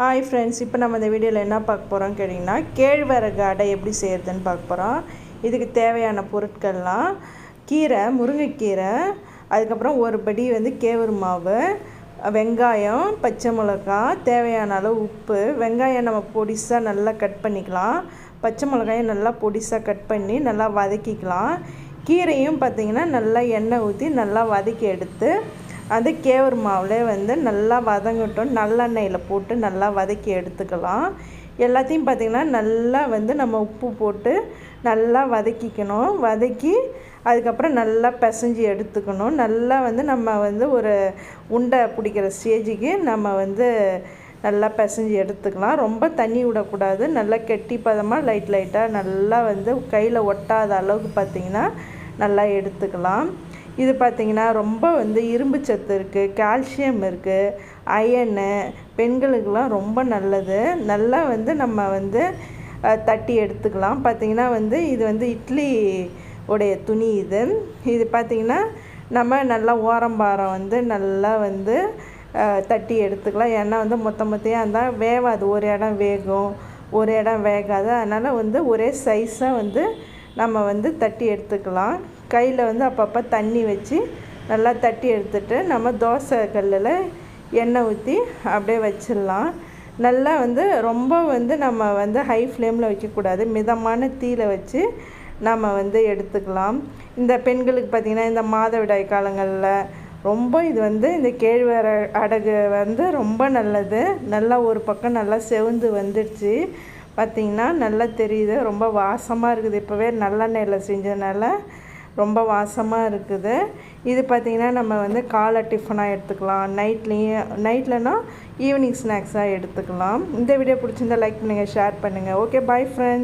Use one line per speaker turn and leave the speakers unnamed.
Hi friends இப்போ நம்ம இந்த வீடியோவில் என்ன பார்க்க போகிறோம் கேட்டிங்கன்னா கேழ்வரகு அடை எப்படி செய்கிறதுன்னு பார்க்க போகிறோம் இதுக்கு தேவையான பொருட்கள்லாம் கீரை முருங்கைக்கீரை அதுக்கப்புறம் ஒரு படி வந்து கேவரு மாவு வெங்காயம் பச்சை மிளகா தேவையான அளவு உப்பு. வெங்காயம் நம்ம பொடிசாக நல்லா கட் பண்ணிக்கலாம். பச்சை மிளகாயும் நல்லா பொடிசாக கட் பண்ணி நல்லா வதக்கிக்கலாம். கீரையும் பார்த்திங்கன்னா நல்லா எண்ணெய் ஊற்றி நல்லா வதக்கி எடுத்து அது கேவர் மாவில் வந்து நல்லா வதங்கட்டும். நல்லெண்ணெயில் போட்டு நல்லா வதக்கி எடுத்துக்கலாம். எல்லாத்தையும் பார்த்திங்கன்னா நல்லா வந்து நம்ம உப்பு போட்டு நல்லா வதக்கிக்கணும். வதக்கி அதுக்கப்புறம் நல்லா பிசைஞ்சு எடுத்துக்கணும். நல்லா வந்து நம்ம வந்து ஒரு உண்டை பிடிக்கிற ஸ்டேஜுக்கு நம்ம வந்து நல்லா பிசைஞ்சு எடுத்துக்கலாம். ரொம்ப தண்ணி விடக்கூடாது. நல்லா கெட்டி பதமாக லைட் லைட்டாக நல்லா வந்து கையில் ஒட்டாத அளவுக்கு பார்த்திங்கன்னா நல்லா எடுத்துக்கலாம். இது பார்த்திங்கன்னா ரொம்ப வந்து இரும்பு சத்து இருக்குது கால்சியம் இருக்குது அயனு பெண்களுக்கெலாம் ரொம்ப நல்லது. நல்லா வந்து நம்ம வந்து தட்டி எடுத்துக்கலாம். பார்த்திங்கன்னா வந்து இது வந்து இட்லி உடைய துணி இது. இது பார்த்திங்கன்னா நம்ம நல்லா ஓரம்பாரம் வந்து நல்லா வந்து தட்டி எடுத்துக்கலாம். ஏன்னா வந்து மொத்த மொத்தையாக இருந்தால் வேகாது ஒரு இடம் வேகும் ஒரு இடம் வேகாது. அதனால் வந்து ஒரே சைஸாக வந்து நம்ம வந்து தட்டி எடுத்துக்கலாம். கையில் வந்து அப்பப்போ தண்ணி வச்சு நல்லா தட்டி எடுத்துட்டு நம்ம தோசை கல்லில் எண்ணெய் ஊற்றி அப்படியே வச்சிடலாம். நல்லா வந்து ரொம்ப வந்து நம்ம வந்து ஹை ஃப்ளேமில் வைக்கக்கூடாது மிதமான தீயில் வச்சு நம்ம வந்து எடுத்துக்கலாம். இந்த பெண்களுக்கு பார்த்திங்கன்னா இந்த மாதவிடாய் காலங்களில் ரொம்ப இது வந்து இந்த கேழ்வர அடகு வந்து ரொம்ப நல்லது. நல்லா ஒரு பக்கம் நல்லா செவந்து வந்துடுச்சு. பார்த்திங்கன்னா நல்லா தெரியுது. ரொம்ப வாசமாக இருக்குது. இப்போவே நல்லெண்ணெயில் செஞ்சதுனால ரொம்ப வாசமாக இருக்குது. இது பார்த்திங்கன்னா நம்ம வந்து காலை டிஃபனாக எடுத்துக்கலாம். நைட்லேயும் நைட்லனா ஈவினிங் ஸ்நாக்ஸாக எடுத்துக்கலாம். இந்த வீடியோ பிடிச்சிருந்தா லைக் பண்ணுங்கள் ஷேர் பண்ணுங்கள் ஓகே பாய் ஃப்ரெண்ட்ஸ்